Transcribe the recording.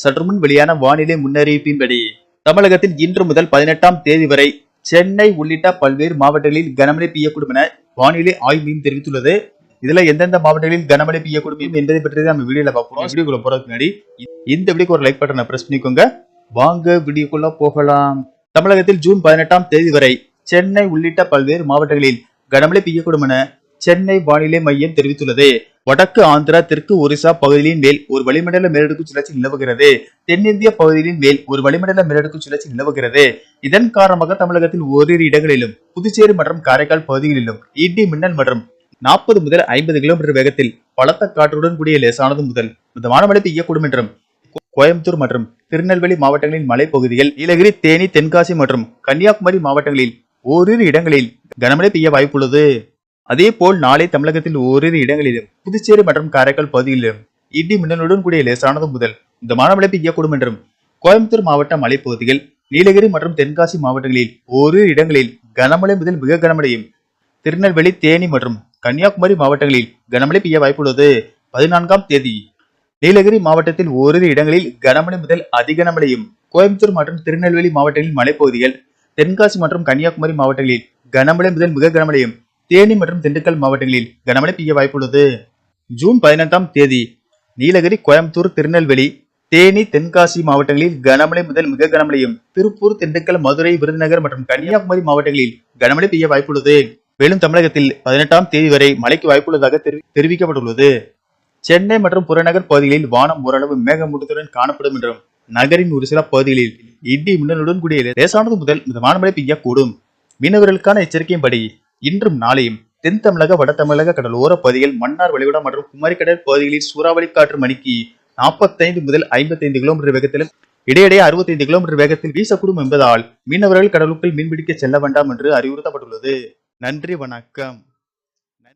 சற்று முன் வெளியான வானிலை முன்னறிவிப்பின்படி தமிழகத்தில் இன்று முதல் பதினெட்டாம் தேதி வரை சென்னை உள்ளிட்ட பல்வேறு மாவட்டங்களில் கனமழை பெய்யக்கூடும் என வானிலை ஆய்வு மையம் தெரிவித்துள்ளது. இதுல எந்தெந்த மாவட்டங்களில் கனமழை பெய்யக்கூடும் என்பதை பற்றி நம்ம வீடியோல பார்ப்போம். வீடியோக்குள்ள போறதுக்கு முன்னாடி இந்த வீடியோக்கு ஒரு லைக் பட்டனை பிரஸ் பண்ணிக்கோங்க. வாங்க வீடியோக்குள்ள போகலாம். தமிழகத்தில் ஜூன் பதினெட்டாம் தேதி வரை சென்னை உள்ளிட்ட பல்வேறு மாவட்டங்களில் கனமழை பெய்யக்கூடும் என சென்னை வானிலை மையம் தெரிவித்துள்ளது. வடக்கு ஆந்திரா தெற்கு ஒரிசா பகுதிகளின் மேல் ஒரு வளிமண்டல மேலடுக்கு சுழற்சி நிலவுகிறது. தென்னிந்திய பகுதிகளின் மேல் ஒரு வளிமண்டல மேலடுக்கு சுழற்சி நிலவுகிறது. இதன் காரணமாக தமிழகத்தில் ஓரிரு இடங்களிலும் புதுச்சேரி மற்றும் காரைக்கால் பகுதிகளிலும் இடி மின்னல் மற்றும் நாற்பது முதல் ஐம்பது கிலோமீட்டர் வேகத்தில் பலத்த காற்றுடன் கூடிய லேசானது முதல் மிதமான மழை பெய்யக்கூடும் என்றும் கோயம்புத்தூர் மற்றும் திருநெல்வேலி மாவட்டங்களின் மலைப்பகுதிகள் நீலகிரி தேனி தென்காசி மற்றும் கன்னியாகுமரி மாவட்டங்களில் ஓரிரு இடங்களில் கனமழை பெய்ய வாய்ப்புள்ளது. அதே போல் நாளை தமிழகத்தில் ஓரிரு இடங்களிலும் புதுச்சேரி மற்றும் காரைக்கால் பகுதிகளிலும் இடி மின்னலுடன் கூடிய லேசானது முதல் இந்த மழை பெய்யக்கூடும் என்றும் கோயம்புத்தூர் மாவட்ட மலைப்பகுதிகள் நீலகிரி மற்றும் தென்காசி மாவட்டங்களில் ஓரிரு இடங்களில் கனமழை முதல் மிக கனமழையும் திருநெல்வேலி தேனி மற்றும் கன்னியாகுமரி மாவட்டங்களில் கனமழை பெய்ய வாய்ப்புள்ளது. பதினான்காம் தேதி நீலகிரி மாவட்டத்தில் ஓரிரு இடங்களில் கனமழை முதல் அதிகனமழையும் கோயம்புத்தூர் மற்றும் திருநெல்வேலி மாவட்டங்களில் மலைப்பகுதிகள் தென்காசி மற்றும் கன்னியாகுமரி மாவட்டங்களில் கனமழை முதல் மிக கனமழையும் தேனி மற்றும் திண்டுக்கல் மாவட்டங்களில் கனமழை பெய்ய வாய்ப்புள்ளது. ஜூன் பதினெட்டாம் தேதி நீலகிரி கோயம்புத்தூர் திருநெல்வேலி தேனி தென்காசி மாவட்டங்களில் கனமழை முதல் மிக கனமழையும் திருப்பூர் திண்டுக்கல் மதுரை விருதுநகர் மற்றும் கன்னியாகுமரி மாவட்டங்களில் கனமழை பெய்ய வாய்ப்புள்ளது. மேலும் தமிழகத்தில் பதினெட்டாம் தேதி வரை மழைக்கு வாய்ப்புள்ளதாக தெரிவிக்கப்பட்டுள்ளது. சென்னை மற்றும் புறநகர் பகுதிகளில் வானம் ஓரளவு மேகமூட்டத்துடன் காணப்படும் என்றும் நகரின் ஒரு சில பகுதிகளில் இடி மின்னலுடன் கூடிய லேசானது முதல் மிதமான மழை பெய்யக்கூடும். மீனவர்களுக்கான எச்சரிக்கையின்படி இன்றும் நாளையும் தென் தமிழக வட தமிழக கடலோர பகுதியில் மன்னார் வளைகுடா மற்றும் குமரிக்கடல் பகுதிகளில் சூறாவளி காற்று மணிக்கு நாற்பத்தைந்து முதல் ஐம்பத்தைந்து கிலோமீட்டர் வேகத்திலும் இடையிடையே அறுபத்தைந்து கிலோமீட்டர் வேகத்தில் வீசக்கூடும் என்பதால் மீனவர்கள் கடலுக்குள் மீன்பிடிக்க செல்ல வேண்டாம் என்று அறிவுறுத்தப்பட்டுள்ளது. நன்றி வணக்கம்.